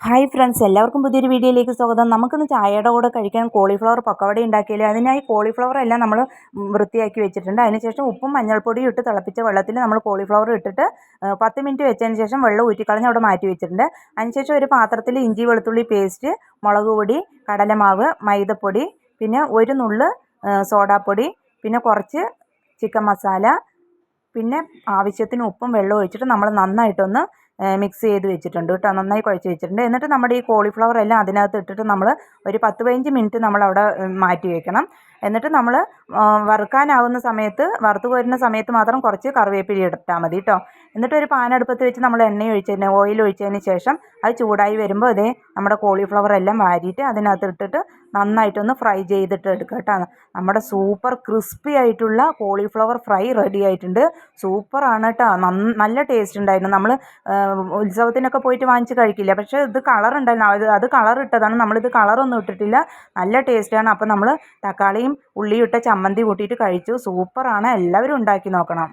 Hi friends എല്ലാവർക്കും പുതിയൊരു വീഡിയോയിലേക്ക് സ്വാഗതം. നമുക്കിന്ന് ചായയുടെ കൂടെ കഴിക്കാൻ കോളിഫ്ലവർ പക്കവട ഉണ്ടാക്കിയാലും അതിനായി കോളിഫ്ലവർ എല്ലാം നമ്മൾ വൃത്തിയാക്കി വെച്ചിട്ടുണ്ട്. അതിനുശേഷം ഉപ്പും മഞ്ഞൾപ്പൊടിയും ഇട്ട് തിളപ്പിച്ച വെള്ളത്തിൽ നമ്മൾ കോളിഫ്ലവർ ഇട്ടിട്ട് പത്ത് മിനിറ്റ് വെച്ചതിന് ശേഷം വെള്ളം ഊറ്റിക്കളഞ്ഞ് അവിടെ മാറ്റി വെച്ചിട്ടുണ്ട്. അതിനുശേഷം ഒരു പാത്രത്തിൽ ഇഞ്ചി വെളുത്തുള്ളി പേസ്റ്റ് മുളക് പൊടി കടലമാവ് മൈദപ്പൊടി പിന്നെ ഒരു നുള്ള് സോഡാപ്പൊടി പിന്നെ കുറച്ച് ചിക്കൻ മസാല പിന്നെ ആവശ്യത്തിന് ഉപ്പും വെള്ളവും ഒഴിച്ചിട്ട് നമ്മൾ നന്നായിട്ടൊന്ന് മിക്സ് ചെയ്ത് വെച്ചിട്ടുണ്ട് കേട്ടോ. നന്നായി കുഴച്ച് വെച്ചിട്ടുണ്ട്. എന്നിട്ട് നമ്മുടെ ഈ കോളിഫ്ലവർ എല്ലാം അതിനകത്ത് ഇട്ടിട്ട് നമ്മൾ ഒരു പത്ത് പതിനഞ്ച് മിനിറ്റ് നമ്മൾ അവിടെ മാറ്റി വെക്കണം. എന്നിട്ട് നമ്മൾ വറുക്കാനാവുന്ന സമയത്ത് വറുത്ത് കോരുന്ന സമയത്ത് മാത്രം കുറച്ച് കറിവേപ്പില ഇട്ടാൽ മതി കേട്ടോ. എന്നിട്ട് ഒരു പാൻ വെച്ച് നമ്മൾ എണ്ണ ഒഴിച്ചതിന് ഓയിൽ ഒഴിച്ചതിന് ശേഷം അത് ചൂടായി വരുമ്പോൾ അതേ നമ്മുടെ കോളിഫ്ലവർ എല്ലാം വാരിയിട്ട് അതിനകത്ത് ഇട്ടിട്ട് നന്നായിട്ടൊന്ന് ഫ്രൈ ചെയ്തിട്ട് എടുക്കുക കേട്ടോ. നമ്മുടെ സൂപ്പർ ക്രിസ്പി ആയിട്ടുള്ള കോളിഫ്ലവർ ഫ്രൈ റെഡി ആയിട്ടുണ്ട്. സൂപ്പറാണ് കേട്ടോ. നല്ല ടേസ്റ്റ് ഉണ്ടായിരുന്നു. നമ്മൾ ഉത്സവത്തിനൊക്കെ പോയിട്ട് വാങ്ങിച്ച് കഴിക്കില്ല. പക്ഷേ ഇത് കളർ ഉണ്ടായിരുന്നു അത് അത് കളർ ഇട്ടതാണ്. നമ്മളിത് കളറൊന്നും ഇട്ടിട്ടില്ല. നല്ല ടേസ്റ്റാണ് അപ്പോൾ നമ്മൾ തക്കാളിയും ഉള്ളിയും ഇട്ട ചമ്മന്തി കൂട്ടിയിട്ട് കഴിച്ചു. സൂപ്പറാണ് എല്ലാവരും ഉണ്ടാക്കി നോക്കണം.